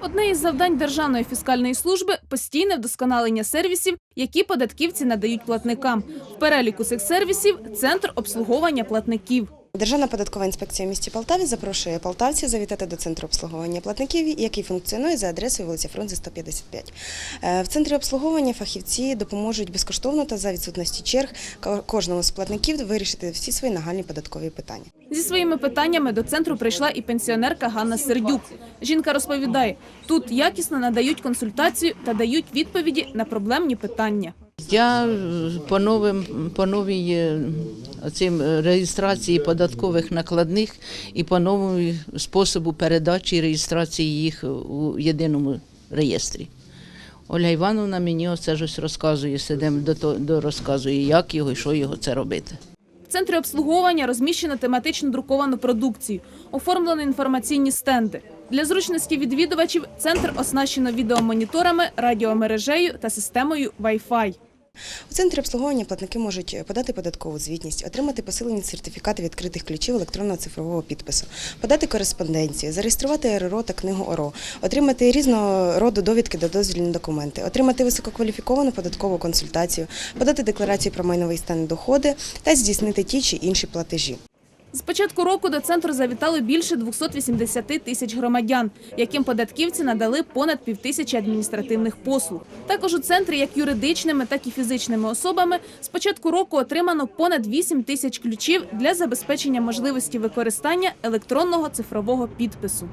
Одне із завдань Державної фіскальної служби постійне вдосконалення сервісів, які податківці надають платникам. В переліку цих сервісів центр обслуговування платників. Державна податкова інспекція в місті Полтаві запрошує полтавців завітати до центру обслуговування платників, який функціонує за адресою вулиця Фрунзе 155. Е, В центрі обслуговування фахівці допоможуть безкоштовно та за відсутності черг кожному з платників вирішити всі свої нагальні податкові питання. Зі своїми питаннями до центру прийшла і пенсіонерка Ганна Сердюк. Жінка розповідає, тут якісно надають консультацію та дають відповіді на проблемні питання. Я по новим по новій е, цим е, реєстрації податкових накладних і по новому способу передачі і реєстрації їх у єдиному реєстрі. Ольга Івановна мені оце ж ось розказує, сидимо до, до розказує, як його і що його це робити. В центрі обслуговування розміщено тематично друковану продукцію, оформлено інформаційні стенди. Для зручності відвідувачів центр оснащено відеомоніторами, радіомережею та системою Wi-Fi. Центрі обслуговування платники можуть подати податкову звітність, отримати посилені сертифікати відкритих ключів електронного цифрового підпису, подати кореспонденцію, зареєструвати РРО та книгу ОРО, отримати різного роду довідки до дозвільні документи, отримати висококваліфіковану податкову консультацію, подати декларацію про майновий стан доходи та здійснити ті чи інші платежі. З початку року до центру завітало більше 280 тисяч громадян, яким податківці надали понад півтисячі адміністративних послуг. Також у центрі як юридичними, так і фізичними особами з початку року отримано понад 8 тисяч ключів для забезпечення можливості використання електронного цифрового підпису.